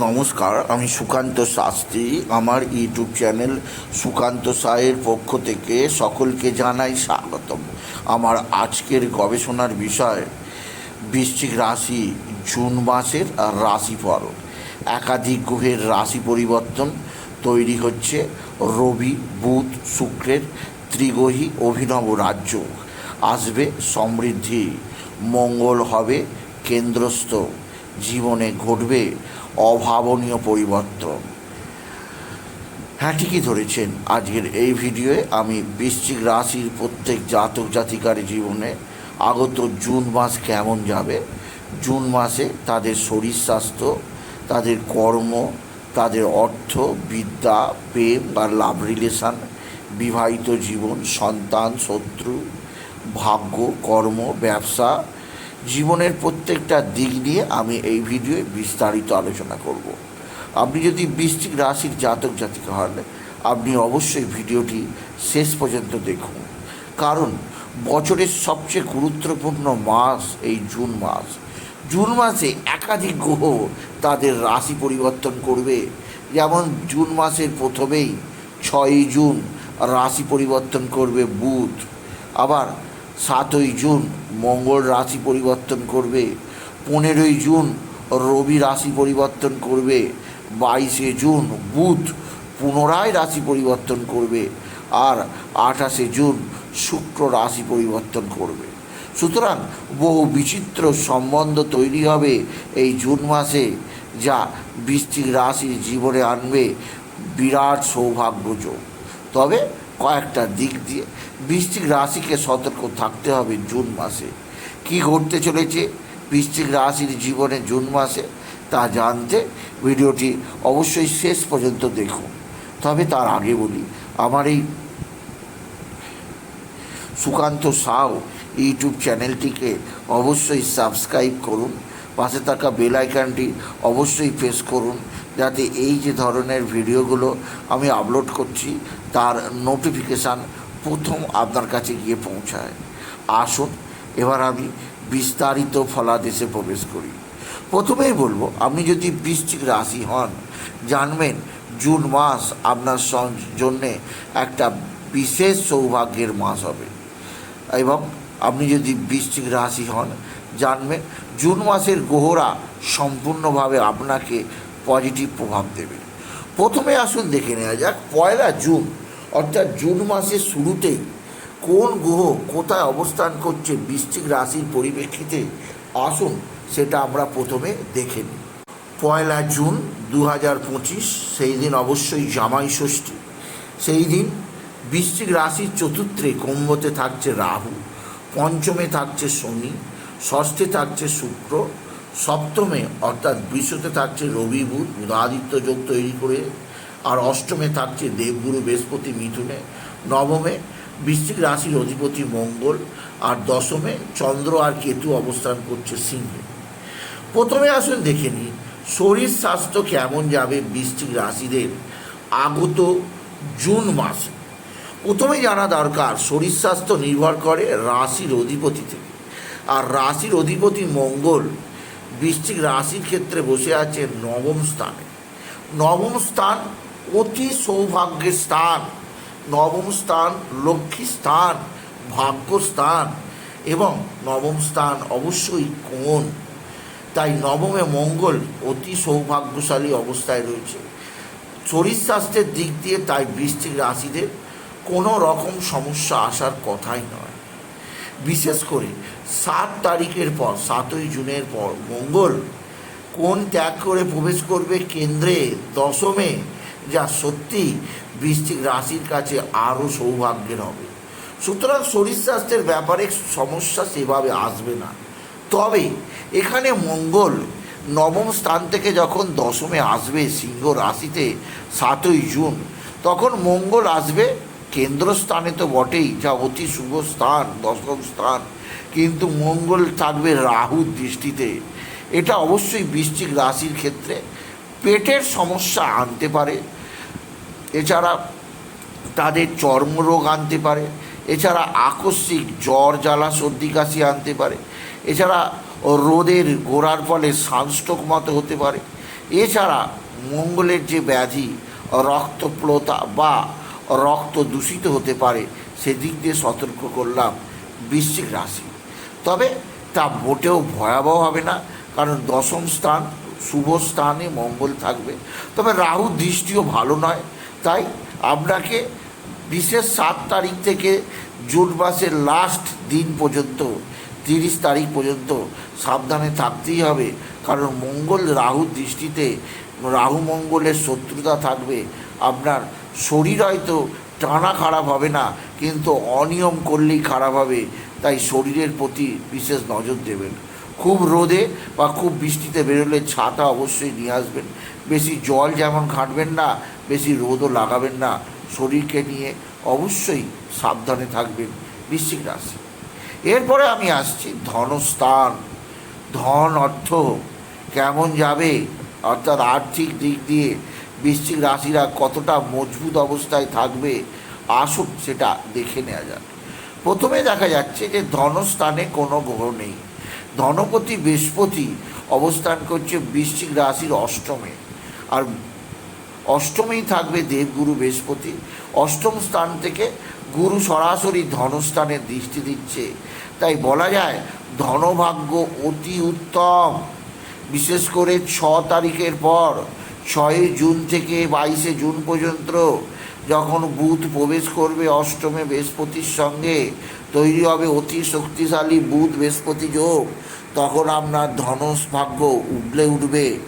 নমস্কার, আমি সুকান্ত শাস্ত্রী। আমার ইউটিউব চ্যানেল সুকান্ত সায়ের পক্ষ থেকে সকলকে জানাই স্বাগতম। আমার আজকের গবেষণার বিষয়, বৃশ্চিক রাশি জুন মাসের রাশিফল। একাধিক গ্রহের রাশি পরিবর্তন তৈরি হচ্ছে। রবি, বুধ, শুক্রের ত্রিগ্রহী অভিনব রাজ্য আসবে সমৃদ্ধি। মঙ্গল হবে কেন্দ্রস্থ। জীবনে ঘটবে অভাবনীয় পরিবর্তন। হ্যাঁ ঠিকই ধরেছেন। আজকের এই ভিডিওয়ে আমি বৃশ্চিক রাশির প্রত্যেক জাতক জাতিকার জীবনে আগত জুন মাস কেমন যাবে? জুন মাসে তাদের শরীর স্বাস্থ্য, তাদের কর্ম, তাদের অর্থ, বিদ্যা, প্রেম বা লাভ রিলেশন, বিবাহিত জীবন, সন্তান, শত্রু, ভাগ্য, কর্ম, ব্যবসা জীবনের প্রত্যেকটা দিক নিয়ে আমি এই ভিডিওয়ে বিস্তারিত আলোচনা করব। আপনি যদি বৃশ্চিক রাশির জাতক জাতিকা হন, আপনি অবশ্যই ভিডিওটি শেষ পর্যন্ত দেখুন। কারণ বছরের সবচেয়ে গুরুত্বপূর্ণ মাস এই জুন মাস। জুন মাসে একাধিক গ্রহ তাদের রাশি পরিবর্তন করবে। যেমন জুন মাসের প্রথমেই ছয়ই জুন রাশি পরিবর্তন করবে বুধ। আবার সাতই জুন মঙ্গল রাশি পরিবর্তন করবে। পনেরোই জুন রবি রাশি পরিবর্তন করবে। বাইশে জুন বুধ পুনরায় রাশি পরিবর্তন করবে। আর আঠাশে জুন শুক্র রাশি পরিবর্তন করবে। সুতরাং বহু বিচিত্র সম্বন্ধ তৈরি হবে এই জুন মাসে, যা বৃশ্চিক রাশির জীবনে আনবে বিরাট সৌভাগ্যযোগ তবে কয়েকটা দিক দিয়ে বৃশ্চিক রাশিকে সতর্ক থাকতে হবে জুন মাসে। কি ঘটতে চলেছে, বৃশ্চিক রাশির জীবনে জুন মাসে তা জানতে ভিডিওটি অবশ্যই শেষ পর্যন্ত দেখুন। তবে তার আগে বলি, আমার এই সুকান্ত সাউ ইউটিউব চ্যানেলটিকে অবশ্যই সাবস্ক্রাইব করুন, পাশে থাকা বেল আইকনটি অবশ্যই প্রেস করুন, যাতে এই যে ধরনের ভিডিওগুলো আমি আপলোড করছি, তার নোটিফিকেশান প্রথম আপনার কাছে গিয়ে পৌঁছায়। আসুন এবার আমি বিস্তারিত ফলাদেশে প্রবেশ করি। প্রথমেই বলব, আপনি যদি বৃশ্চিক রাশি হন, জানবেন জুন মাস আপনার জন্যে একটা বিশেষ সৌভাগ্যের মাস হবে। এবং আপনি যদি বৃশ্চিক রাশি হন, জানবেন জুন মাসের গ্রহরা সম্পূর্ণভাবে আপনাকে পজিটিভ প্রভাব দেবে। প্রথমে আসুন দেখে নেওয়া যাক, পয়লা জুন, অর্থাৎ জুন মাসের শুরুতেই কোন গ্রহ কোথায় অবস্থান করছে বৃশ্চিক রাশির পরিপ্রেক্ষিতে? আসুন সেটা আমরা প্রথমে দেখে নিই। পয়লা জুন দু হাজার পঁচিশ, সেই দিন অবশ্যই জামাই ষষ্ঠী। সেই দিন বৃশ্চিক রাশির চতুর্থে কুম্ভতে থাকছে রাহু, পঞ্চমে থাকছে শনি, ষষ্ঠে থাকছে শুক্র, সপ্তমে অর্থাৎ বিশ্বতে থাকছে রবি বুধ বুধাদিত্য যোগ তৈরি করে, আর অষ্টমে থাকছে দেবগুরু বৃহস্পতি মিথুনে, নবমে বৃশ্চিক রাশির অধিপতি মঙ্গল আর দশমে চন্দ্র আর কেতু অবস্থান করছে সিংহে। প্রথমে আসুন দেখে নিই, শরীর স্বাস্থ্য কেমন যাবে বৃশ্চিক রাশিদের আগত জুন মাসে? প্রথমে জানা দরকার, শরীর স্বাস্থ্য নির্ভর করে রাশির অধিপতি থেকে। আর রাশির অধিপতি মঙ্গল বৃশ্চিক রাশির ক্ষেত্রে বসে আছে নবম স্থানে। নবম স্থান অতি সৌভাগ্যের স্থান। নবম স্থান লক্ষ্মী স্থান ভাগ্য স্থান এবং নবম স্থান অবশ্যই কোণ। তাই নবমে মঙ্গল অতি সৌভাগ্যশালী অবস্থায় রয়েছে। শরীর স্বাস্থ্যের দিক দিয়ে তাই বৃশ্চিক রাশিদের কোনো রকম সমস্যা আসার কথাই নয়। বিশেষ করে সাত তারিখের পর, সাতই জুনের পর মঙ্গল কোন ত্যাগ করে প্রবেশ করবে কেন্দ্রে দশমে। যা সত্যি বৃশ্চিক রাশির কাছে আরও সৌভাগ্যের হবে। সুতরাং শরীর স্বাস্থ্যের ব্যাপারে সমস্যা সেভাবে আসবে না। তবে এখানে মঙ্গল নবম স্থান থেকে যখন দশমে আসবে সিংহ রাশিতে সাতই জুন, তখন মঙ্গল আসবে কেন্দ্রস্থানে তো বটেই, যা অতি শুভ স্থান, দশম স্থান। কিন্তু মঙ্গল থাকবে রাহুর দৃষ্টিতে। এটা অবশ্যই বৃশ্চিক রাশির ক্ষেত্রে পেটের সমস্যা আনতে পারে এছাড়া তাদের চর্মরোগ আনতে পারে, এছাড়া আকস্মিক জ্বর, জ্বালা, সর্দি, কাশি আনতে পারে, এছাড়া রোদের গোড়ার ফলে সানস্ট্রোক মতো হতে পারে। এছাড়া মঙ্গলের যে ব্যাধি রক্তপ্লতা বা রক্ত দূষিত হতে পারে, সেদিক দিয়ে সতর্ক করলাম বৃশ্চিক রাশি। তবে তা মোটেও ভয়াবহ হবে না, কারণ দশম স্থান, শুভ স্থানে মঙ্গল থাকবে। তবে রাহু দৃষ্টিও ভালো নয় তাই আপনাকে বিশেষ সাত তারিখ থেকে জুন মাসের লাস্ট দিন পর্যন্ত, তিরিশ তারিখ পর্যন্ত সাবধানে থাকতেই হবে। কারণ মঙ্গল রাহু দৃষ্টিতে, রাহু মঙ্গলের শত্রুতা থাকবে। আপনার শরীর হয়তো টানা খারাপ হবে না, কিন্তু অনিয়ম করলেই খারাপ হবে। তাই শরীরের প্রতি বিশেষ নজর দেবেন। খুব রোদে বা খুব বৃষ্টিতে বেরোলে ছাতা অবশ্যই নিয়ে আসবেন। বেশি জল যেমন ঘাঁটবেন না বেশি রোদও লাগাবেন না শরীরকে নিয়ে অবশ্যই সাবধানে থাকবেন বৃশ্চিক রাশি। এরপরে আমি আসছি ধনস্থান। ধন অর্থ কেমন যাবে? অর্থাৎ আর্থিক দিক দিয়ে বৃশ্চিক রাশিরা কতটা মজবুত অবস্থায় থাকবে? আসুন সেটা দেখে নেওয়া যাক। প্রথমে দেখা যাচ্ছে যে ধনস্থানে কোনো গ্রহ নেই। ধনপতি বৃহস্পতি অবস্থান করছে বৃশ্চিক রাশির অষ্টমে। আর অষ্টমেই থাকবে দেবগুরু বৃহস্পতি। অষ্টম স্থান থেকে গুরু সরাসরি ধনস্থানে দৃষ্টি দিচ্ছে। তাই বলা যায়, ধনভাগ্য অতি উত্তম। বিশেষ করে ছ তারিখের পর ছয়ই জুন থেকে বাইশে জুন পর্যন্ত যখন বুধ প্রবেশ করবে অষ্টমে বৃহস্পতির সঙ্গে, তৈরি হবে অতি শক্তিশালী বুধ বৃহস্পতি যোগ, তখন আপনার ধনস ভাগ্য উগলে উঠবে।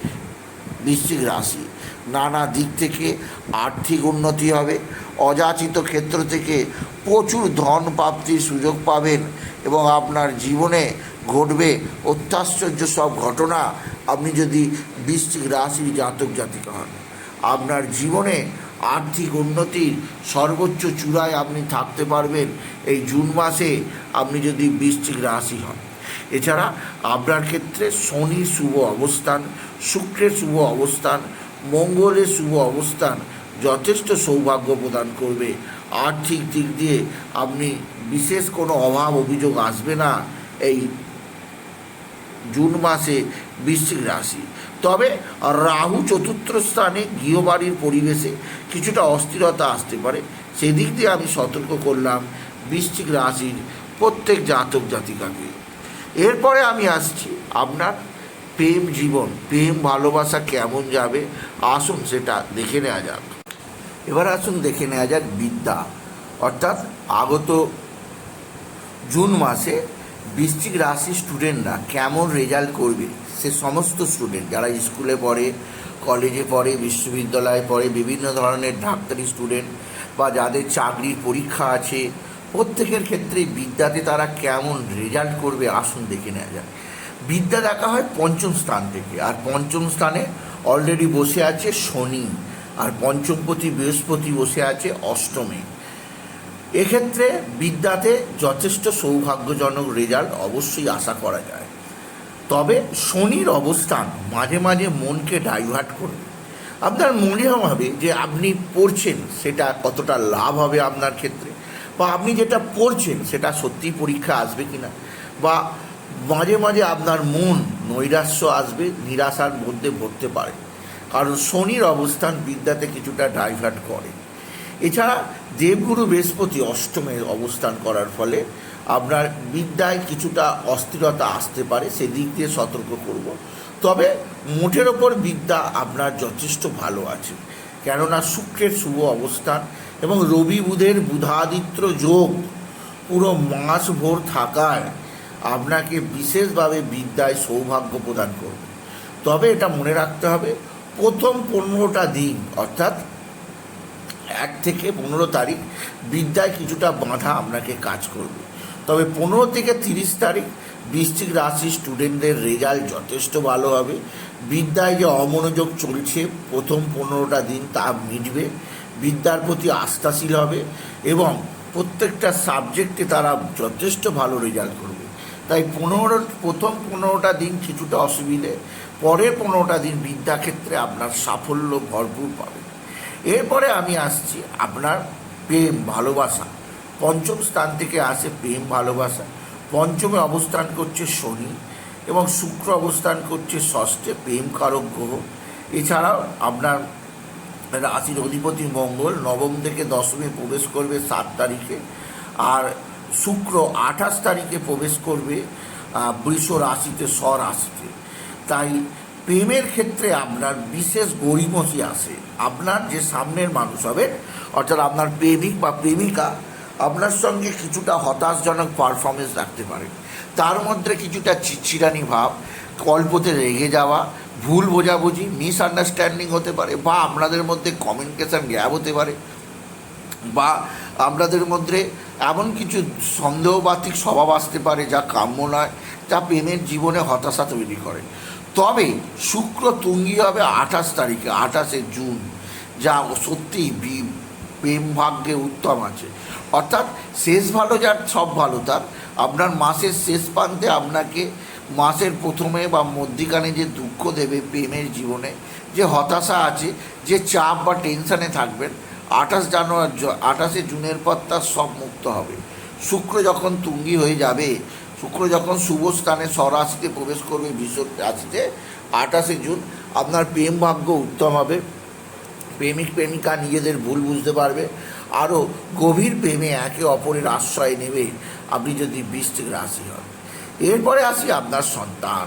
বৃশ্চিক রাশি। নানা দিক থেকে আর্থিক উন্নতি হবে, অযাচিত ক্ষেত্র থেকে প্রচুর ধন প্রাপ্তির সুযোগ পাবেন এবং আপনার জীবনে ঘটবে অত্যাশ্চর্য সব ঘটনা আপনি যদি বৃষ্টিক রাশির জাতক জাতিকা হন। আপনার জীবনে আর্থিক উন্নতির সর্বোচ্চ চূড়ায় আপনি থাকতে পারবেন এই জুন মাসে আপনি যদি বৃষ্টিক রাশি হন। এছাড়া আপনার ক্ষেত্রে শনির শুভ অবস্থান, শুক্রের শুভ অবস্থান মঙ্গলের শুভ অবস্থান যথেষ্ট সৌভাগ্য প্রদান করবে। আর্থিক দিক দিয়ে আপনি বিশেষ কোনো অভাব, অভিযোগ আসবে না এই জুন মাসে বৃশ্চিক রাশি। তবে রাহু চতুর্থ স্থানে গৃহবাড়ির পরিবেশে কিছুটা অস্থিরতা আসতে পারে। সেদিক দিয়ে আমি সতর্ক করলাম বৃশ্চিক রাশির প্রত্যেক জাতক জাতিকাকে। এরপরে আমি আসছি আপনার প্রেম জীবন, প্রেম ভালোবাসা কেমন যাবে? আসুন সেটা দেখে নেওয়া যাক। এবার আসুন দেখে নেওয়া যাক বিদ্যা। অর্থাৎ আগত জুন মাসে বৃশ্চিক রাশি স্টুডেন্টরা কেমন রেজাল্ট করবে? সে সমস্ত স্টুডেন্ট, যারা স্কুলে পড়ে, কলেজে পড়ে, বিশ্ববিদ্যালয়ে পড়ে, বিভিন্ন ধরনের ডাক্তারি স্টুডেন্ট বা যাদের চাকরির পরীক্ষা আছে, প্রত্যেকের ক্ষেত্রে বিদ্যাতে তারা কেমন রেজাল্ট করবে? আসুন দেখে নেওয়া যায় বিদ্যা দেখা হয় পঞ্চম স্থান থেকে। আর পঞ্চম স্থানে অলরেডি বসে আছে শনি। আর পঞ্চমপতি বৃহস্পতি বসে আছে অষ্টমে। এক্ষেত্রে বিদ্যাতে যথেষ্ট সৌভাগ্যজনক রেজাল্ট অবশ্যই আশা করা যায়। তবে শনির অবস্থান মাঝে মাঝে মনকে ডাইভার্ট করবে আপনার মনে হবে যে আপনি পড়ছেন, সেটা কতটা লাভ হবে আপনার ক্ষেত্রে? বা আপনি যেটা পড়ছেন, সেটা সত্যিই পরীক্ষা আসবে কিনা? বা মাঝে মাঝে আপনার মন নৈরাশ্য আসবে, নিরাশার মধ্যে ভরতে পারে। কারণ শনির অবস্থান বিদ্যাতে কিছুটা ডাইভার্ট করে। এছাড়া দেবগুরু বৃহস্পতি অষ্টমে অবস্থান করার ফলে আপনার বিদ্যায় কিছুটা অস্থিরতা আসতে পারে, সেদিক দিয়ে সতর্ক করব। তবে মোটের ওপর বিদ্যা আপনার যথেষ্ট ভালো আছে। কেননা শুক্রের শুভ অবস্থান এবং রবি বুধের বুধাদিত্য যোগ পুরো মাস ভোর থাকায় আপনাকে বিশেষভাবে বিদ্যায় সৌভাগ্য প্রদান করবে। তবে এটা মনে রাখতে হবে, প্রথম পনেরোটা দিন, অর্থাৎ এক থেকে পনেরো তারিখ, বিদ্যায় কিছুটা বাধা আপনাকে কাজ করবে। তবে পনেরো থেকে তিরিশ তারিখ, বৃশ্চিক রাশি স্টুডেন্টদের রেজাল্ট যথেষ্ট ভালো হবে। বিদ্যায় যে অমনোযোগ চলছে, প্রথম পনেরোটা দিন তা মিটবে। বিদ্যার প্রতি আস্থাশীল হবে এবং প্রত্যেকটা সাবজেক্টে তারা যথেষ্ট ভালো রেজাল্ট করবে। তাই পনেরো, প্রথম পনেরোটা দিন কিছুটা অসুবিধে, পরের পনেরোটা দিন বিদ্যাক্ষেত্রে আপনার সাফল্য ভরপুর পাবে। এরপরে আমি আসছি আপনার প্রেম, ভালোবাসা। পঞ্চম স্থান থেকে আসে প্রেম, ভালোবাসা। পঞ্চমে অবস্থান করছে শনি এবং শুক্র অবস্থান করছে ষষ্ঠে প্রেম কারক গ্রহ। এছাড়াও আপনার রাশির অধিপতি মঙ্গল, নবম থেকে দশমে প্রবেশ করবে সাত তারিখে। আর শুক্র আঠাশ তারিখে প্রবেশ করবে বৃষ রাশিতে স্বরাশিতে তাই প্রেমের ক্ষেত্রে আপনার বিশেষ গরিমসি আসে আপনার যে সামনের মানুষ হবে, অর্থাৎ আপনার প্রেমিক বা প্রেমিকা, আপনার সঙ্গে কিছুটা হতাশজনক পারফরমেন্স রাখতে পারে। তার মধ্যে কিছুটা চিচ্ছিরানি ভাব, কল্পতে রেগে যাওয়া, ভুল বোঝাবুঝি মিসআন্ডারস্ট্যান্ডিং হতে পারে বা আপনাদের মধ্যে কমিউনিকেশান গ্যাপ হতে পারে। বা আপনাদের মধ্যে এমন কিছু সন্দেহবাতিক স্বভাব আসতে পারে যা কাম্য নয়, যা প্রেমের জীবনে হতাশা তৈরি করে। তবে শুক্র তুঙ্গি হবে আঠাশ তারিখে, আঠাশে জুন, যা সত্যিই বি- প্রেম ভাগ্যে উত্তম আছে। অর্থাৎ শেষ ভালো যার, সব ভালো তার। আপনার মাসের শেষ প্রান্তে আপনাকে মাসের প্রথমে বা মধ্যিখানে যে দুঃখ দেবে প্রেমের জীবনে, যে হতাশা আছে, যে চাপ বা টেনশানে থাকবেন, আঠাশ জানুয়ারি, আঠাশে জুনের পর তার সব মুক্ত হবে। শুক্র যখন তুঙ্গি হয়ে যাবে, শুক্র যখন শুভ স্থানে স্বরাশিতে প্রবেশ করবে বিশ্ব রাশিতে, আঠাশে জুন আপনার প্রেম ভাগ্য উত্তম হবে। প্রেমিক, প্রেমিকা নিজেদের ভুল বুঝতে পারবে। আরও গভীর প্রেমে একে অপরের আশ্রয় নেবে আপনি যদি বৃষ্টিক রাশি হন। এরপরে আসি আপনার সন্তান।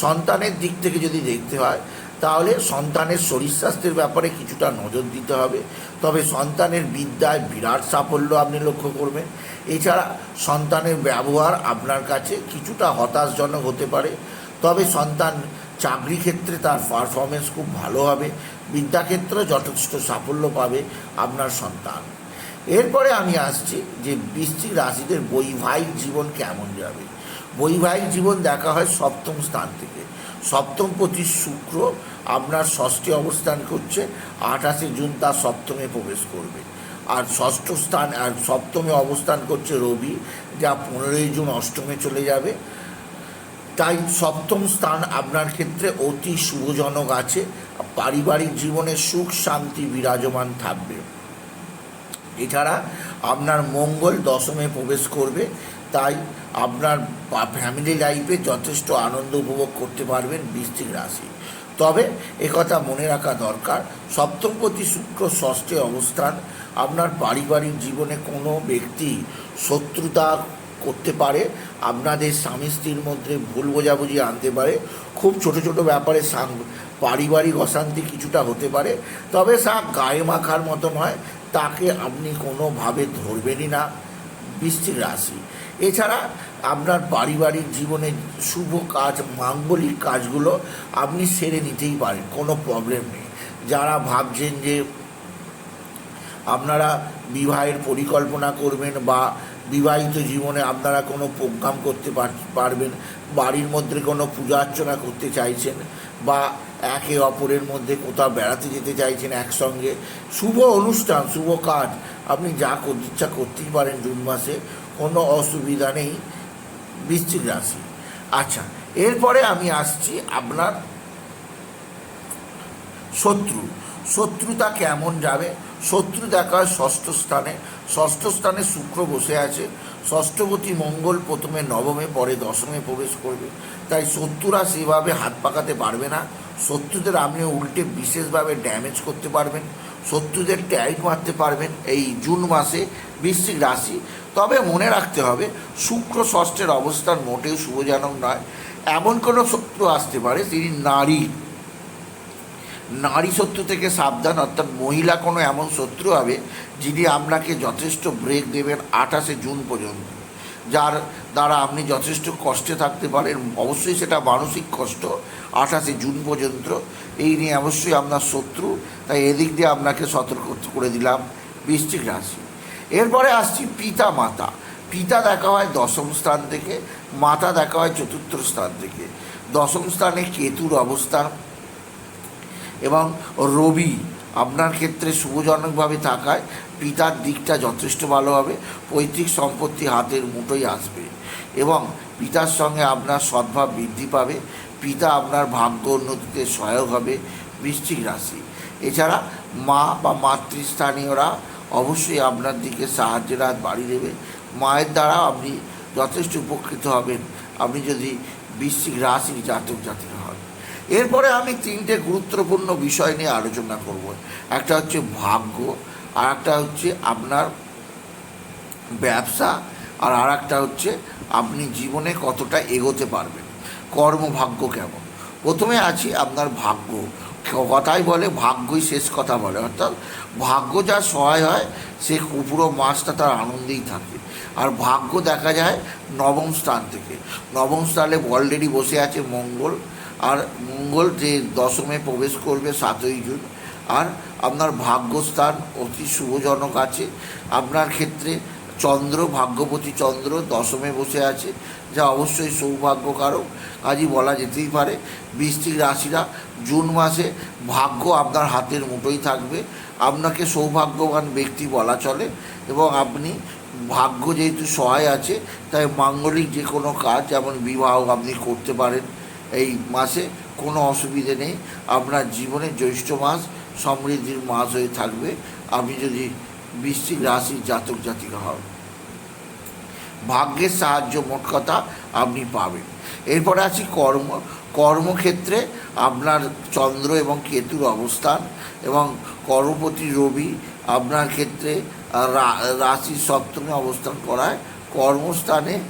সন্তানের দিক থেকে যদি দেখতে হয় তাহলে সন্তানের শরীর স্বাস্থ্যের ব্যাপারে কিছুটা নজর দিতে হবে। তবে সন্তানের বিদ্যায় বিরাট সাফল্য আপনি লক্ষ্য করবেন। এছাড়া সন্তানের ব্যবহার আপনার কাছে কিছুটা হতাশজনক হতে পারে। তবে সন্তান চাকরি ক্ষেত্রে তার পারফরমেন্স খুব ভালো হবে। বিদ্যাক্ষেত্রে যথেষ্ট সাফল্য পাবে আপনার সন্তান। এরপরে আমি আসছি যে বৃশ্চিক রাশিদের বৈবাহিক জীবন কেমন যাবে। বৈবাহিক জীবন দেখা হয় সপ্তম স্থান থেকে। সপ্তম পতি শুক্র আপনার ষষ্ঠী অবস্থান করছে, আঠাশে জুন তার সপ্তমে প্রবেশ করবে। আর ষষ্ঠ স্থান, আর সপ্তমে অবস্থান করছে রবি, যা পনেরোই জুন অষ্টমে চলে যাবে। তাই সপ্তম স্থান আপনার ক্ষেত্রে অতি শুভজনক আছে। পারিবারিক জীবনে সুখ, শান্তি, বিরাজমান থাকবে। এছাড়া আপনার মঙ্গল দশমে প্রবেশ করবে, তাই আপনার ফ্যামিলি লাইফে যথেষ্ট আনন্দ উপভোগ করতে পারবেন বৃশ্চিক রাশি। তবে একথা মনে রাখা দরকার, সপ্তমপতি শুক্র ষষ্ঠে অবস্থান, আপনার পারিবারিক জীবনে কোনো ব্যক্তি শত্রুতা করতে পারে, আপনাদের স্বামী স্ত্রীর মধ্যে ভুল বোঝাবুঝি আনতে পারে, খুব ছোট ছোট ব্যাপারে পারিবারিক অশান্তি কিছুটা হতে পারে, তবে সা গায়ে মাখার মতো নয় তাকে আপনি কোনোভাবে ধরবেনই না। বৃশ্চিক রাশি। এছাড়া আপনার পারিবারিক জীবনে শুভ কাজ, মাঙ্গলিক কাজগুলো আপনি সেরে নিতেই পারেন, কোনো প্রবলেম নেই। যারা ভাবছেন যে আপনারা বিবাহের পরিকল্পনা করবেন বা বিবাহিত জীবনে আপনারা কোনো প্রোগ্রাম করতে পারবেন, বাড়ির মধ্যে কোনো পূজা অর্চনা করতে চাইছেন বা একে অপরের মধ্যে কোথাও বেড়াতে যেতে চাইছেন একসঙ্গে। শুভ অনুষ্ঠান, শুভ কাজ। আপনি যা করতে ইচ্ছা করতেই পারেন জুন মাসে, কোনো অসুবিধা নেই। বৃশ্চিক রাশি। আচ্ছা এরপরে আমি আসছি আপনার শত্রু। শত্রুতা কেমন যাবে? শত্রু দেখা হয় ষষ্ঠ স্থানে ষষ্ঠ স্থানে শুক্র বসে আছে। ষষ্ঠপতি মঙ্গল প্রথমে নবমে, পরে দশমে প্রবেশ করবে। তাই শত্রুরা সেভাবে হাত পাকাতে পারবে না। শত্রুদের আপনি উল্টে বিশেষভাবে ড্যামেজ করতে পারবেন। শত্রুদের ট্যাগ মারতে পারবেন এই জুন মাসে বৃশ্চিক রাশি। তবে মনে রাখতে হবে, শুক্র ষষ্ঠের অবস্থান মোটেও শুভজনক নয়। এমন কোনো শত্রু আসতে পারে তিনি নারী। নারী শত্রু থেকে সাবধান, অর্থাৎ মহিলা কোনো এমন শত্রু হবে যিনি আপনাকে যথেষ্ট ব্রেক দেবেন আঠাশে জুন পর্যন্ত। যার দ্বারা আপনি যথেষ্ট কষ্টে থাকতে পারেন, অবশ্যই সেটা মানসিক কষ্ট, আঠাশে জুন পর্যন্ত। এই নিয়ে অবশ্যই আপনার শত্রু, তাই এদিক দিয়ে আপনাকে সতর্ক করে দিলাম বৃশ্চিক রাশি। এরপরে আসছি পিতা মাতা। পিতা দেখা হয় দশম স্থান থেকে, মাতা দেখা হয় চতুর্থ স্থান থেকে। দশম স্থানে কেতুর অবস্থান এবং রবি আপনার ক্ষেত্রে শুভজনকভাবে থাকায় পিতার দিকটা যথেষ্ট ভালো হবে, পৈতৃক সম্পত্তি হাতের মুঠোই আসবে এবং পিতার সঙ্গে আপনার সদ্ভাব বৃদ্ধি পাবে, পিতা আপনার ভাগ্য উন্নতিতে সহায়ক হবে বৃশ্চিক রাশি। এছাড়া মা বা মাতৃস্থানীয়রা অবশ্যই আপনার দিকে সাহায্যের হাত বাড়িয়ে দেবে। মায়ের দ্বারা আপনি যথেষ্ট উপকৃত হবেন, আপনি যদি বৃশ্চিক রাশির জাতক জাতিকা হন। এরপরে আমি তিনটে গুরুত্বপূর্ণ বিষয় নিয়ে আলোচনা করব। একটা হচ্ছে ভাগ্য আর একটা হচ্ছে আপনার ব্যবসা, আর আর একটা হচ্ছে আপনি জীবনে কতটা এগোতে পারবেন। কর্মভাগ্য কেমন? প্রথমে আছি আপনার ভাগ্য। কথাই বলে ভাগ্যই শেষ কথা বলে। অর্থাৎ ভাগ্য যা সহায় হয়, সে পুরো মাসটা তার আনন্দেই থাকে। আর ভাগ্য দেখা যায় নবম স্থান থেকে। নবম স্থানে অলরেডি বসে আছে মঙ্গল। আর মঙ্গল যে দশমে প্রবেশ করবে সাতই জুন। আর আপনার ভাগ্যস্থান অতি শুভজনক আছে। আপনার ক্ষেত্রে চন্দ্র ভাগ্যবতী চন্দ্র দশমে বসে আছে, যা অবশ্যই সৌভাগ্যকারক। কাজই বলা যেতেই পারে বৃষ্টিক রাশিরা জুন মাসে ভাগ্য আপনার হাতের মুঠোই থাকবে। আপনাকে সৌভাগ্যবান ব্যক্তি বলা চলে এবং আপনি ভাগ্য যেহেতু সহায় আছে, তাই মাঙ্গলিক যে কোনো কাজ, যেমন বিবাহ আপনি করতে পারেন। এই মাসে কোনো অসুবিধে নেই। আপনার জীবনে জ্যৈষ্ঠ মাস সমৃদ্ধির মাস হয়ে থাকবে। আপনি যদি বৃশ্চিক রাশির জাতক জাতিকা হন ভাগ্যের সাহায্য মোট কথা আপনি পাবেন। এরপরে আছি কর্ম। কর্মক্ষেত্রে আপনার চন্দ্র এবং কেতুর অবস্থান এবং কর্মপতি রবি আপনার ক্ষেত্রে রা- রাশির সপ্তমে অবস্থান করায়। কর্মস্থানে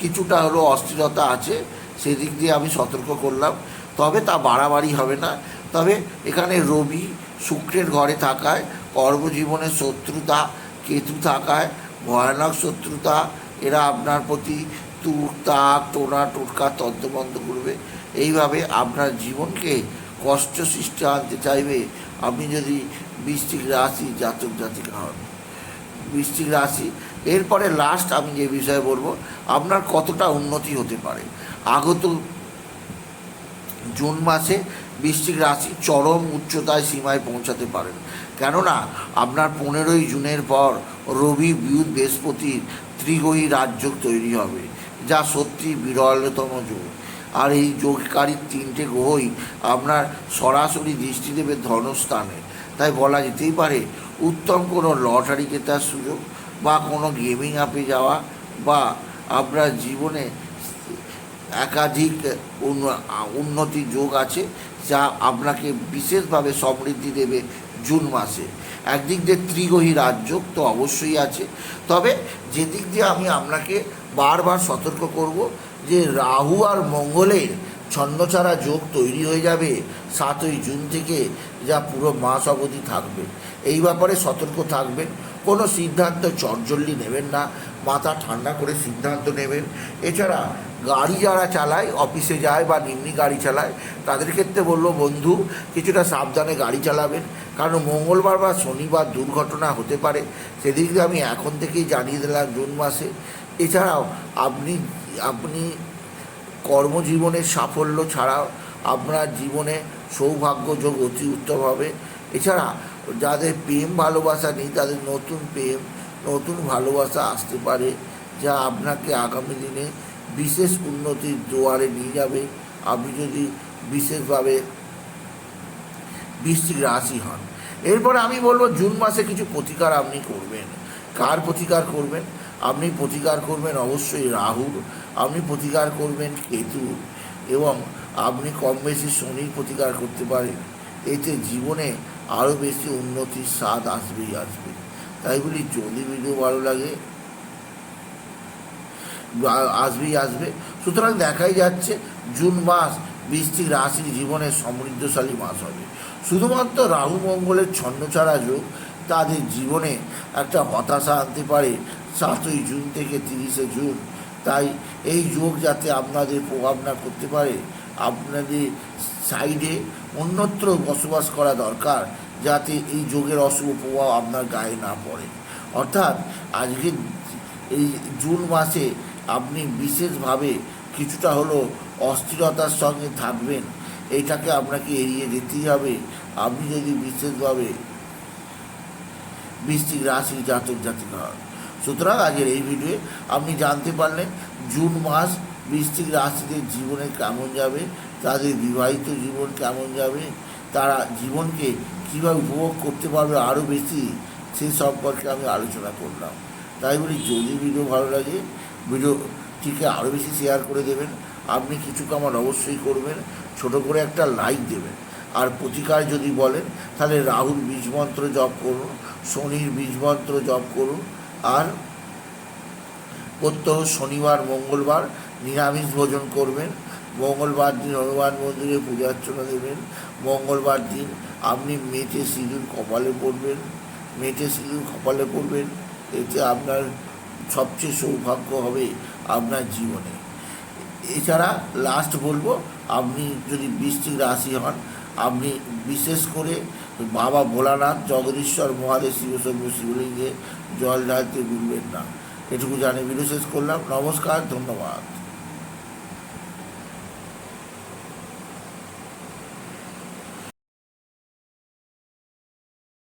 কিছুটা হলো অস্থিরতা আছে, সেদিক দিয়ে আমি সতর্ক করলাম। তবে তা বাড়াবাড়ি হবে না। তবে এখানে রবি শুক্রের ঘরে থাকায়, কর্মজীবনে শত্রুতা, কেতু থাকায়, ভয়ানক শত্রুতা, এরা আপনার প্রতি তুর, তাক, টোনা, টোটকা তন্ত্রবন্ধ করবে। এইভাবে আপনার জীবনকে কষ্ট সৃষ্টি আনতে চাইবে। আপনি যদি বৃষ্টিক রাশি জাতক জাতিকা হন, বৃশ্চিক রাশি, এরপরে লাস্ট আমি যে বিষয়ে বলব, আপনার কতটা উন্নতি হতে পারে। আগত জুন মাসে বৃশ্চিক রাশি চরম উচ্চতায় সীমায় পৌঁছাতে পারেন। কেননা, আপনার পনেরোই জুনের পর রবি বিউদ বৃহস্পতির ত্রিগহী রাজযোগ তৈরি হবে, যা সত্যি বিরলতম যোগ। আর এই যোগকারীর তিনটে গ্রহই আপনার সরাসরি দৃষ্টি দেবে ধনস্থানে। তাই বলা যেতেই পারে, উত্তম কোনো লটারি জেতার সুযোগ বা কোনো গেমিং অ্যাপে যাওয়া বা আপনার জীবনে একাধিক উন্ন- উন্নতি যোগ আছে যা আপনাকে বিশেষভাবে সমৃদ্ধি দেবে জুন মাসে। একদিক দিয়ে ত্রিগহী রাজযোগ তো অবশ্যই আছে। তবে যেদিক দিয়ে আমি আপনাকে বারবার সতর্ক করব যে রাহু আর মঙ্গলের ছন্নছাড়া যোগ তৈরি হয়ে যাবে সাতই জুন থেকে যা পুরো মাস অবধি থাকবে। এই ব্যাপারে সতর্ক থাকবেন, কোনো সিদ্ধান্ত চটজল্দি নেবেন না। মাথা ঠান্ডা করে সিদ্ধান্ত নেবেন। এছাড়া গাড়ি যারা চালায়, অফিসে যায় বা নিম্নি গাড়ি চালায়, তাদের ক্ষেত্রে বলব, বন্ধু, কিছুটা সাবধানে গাড়ি চালাবেন। কারণ মঙ্গলবার বা শনিবার দুর্ঘটনা হতে পারে সেদিকে আমি এখন থেকেই জানিয়ে দিলাম জুন মাসে। এছাড়াও আপনি আপনি কর্মজীবনের সাফল্য ছাড়াও আপনার জীবনে সৌভাগ্যযোগ অতি উত্তম হবে। এছাড়া যাদের প্রেম ভালোবাসা নেই, তাদের নতুন প্রেম নতুন ভালোবাসা আসতে পারে যা আপনাকে আগামী দিনে বিশেষ উন্নতির দুয়ারে নিয়ে যাবে। আপনি যদি বিশেষভাবে বৃশ্চিক রাশি হন, এরপরে আমি বলব জুন মাসে কিছু প্রতিকার আপনি করবেন। কার প্রতিকার করবেন? আপনি প্রতিকার করবেন অবশ্যই রাহুর। আপনি প্রতিকার করবেন কেতুর। এবং আপনি কম বেশি শনির প্রতিকার করতে পারেন। এতে জীবনে আরও বেশি উন্নতির স্বাদ আসবেই আসবে তাই বলি যদি ভিডিও ভালো লাগে। আসবেই আসবে। সুতরাং দেখাই যাচ্ছে, জুন মাস বৃষ্টি রাশির জীবনে সমৃদ্ধশালী মাস হবে। শুধুমাত্র রাহু মঙ্গলের ছন্নছাড়া যোগ তাদের জীবনে একটা হতাশা আনতে পারে সাতই জুন থেকে তিরিশে জুন। তাই এই যোগ যাতে আপনাদের প্রভাব না করতে পারে, আপনাদের সাইডে অন্যত্র বসবাস করা দরকার। যাতে এই যোগের অশুভ প্রভাব আপনার গায়ে না পড়ে। অর্থাৎ আজকে এই জুন মাসে আপনি বিশেষভাবে কিছুটা হলো অস্থিরতার সঙ্গে থাকবেন এইটাকে আপনাকে এড়িয়ে যেতেই হবে। আপনি যদি বিশেষভাবে বৃষ্টিক রাশির জাতক জাতিকা হন, সুতরাং আজকের এই ভিডিওয়ে আপনি জানতে পারলেন জুন মাস বৃষ্টিক রাশিদের জীবনে কেমন যাবে, তাদের বিবাহিত জীবন কেমন যাবে তারা জীবনকে কীভাবে উপভোগ করতে পারবে আরও বেশি সেই সম্পর্কে আমি আলোচনা করলাম। তাই বলি, যদি ভিডিও ভালো লাগে, ভিডিওটিকে আরও বেশি শেয়ার করে দেবেন। আপনি কিছু কামান অবশ্যই করবেন, ছোট করে একটা লাইক দেবেন। আর প্রতিকার যদি বলেন, তাহলে রাহুল বীজমন্ত্র জপ করুন, শনির বীজমন্ত্র জপ করুন, আর প্রত্যহ শনিবার, মঙ্গলবার নিরামিষ ভোজন করবেন। মঙ্গলবার দিন হনুমান মন্দিরে পূজা অর্চনা দেবেন। মঙ্গলবার দিন আপনি মেটে সিঁদুর কপালে পড়বেন। মেটে সিঁদুর কপালে পড়বেন। এতে আপনার সবচেয়ে সৌভাগ্য হবে আপনার জীবনে। এছাড়া লাস্ট বলব, আপনি যদি বৃষ্টিক রাশি হন, আপনি বিশেষ করে বাবা ভোলানাথ, জগদীশ্বর মহাদেব শিবশম্ভু শিবলিঙ্গে জল ঢালতে ভুলবেন না। এটুকু জানি ভিডিও শেষ করলাম। নমস্কার, ধন্যবাদ।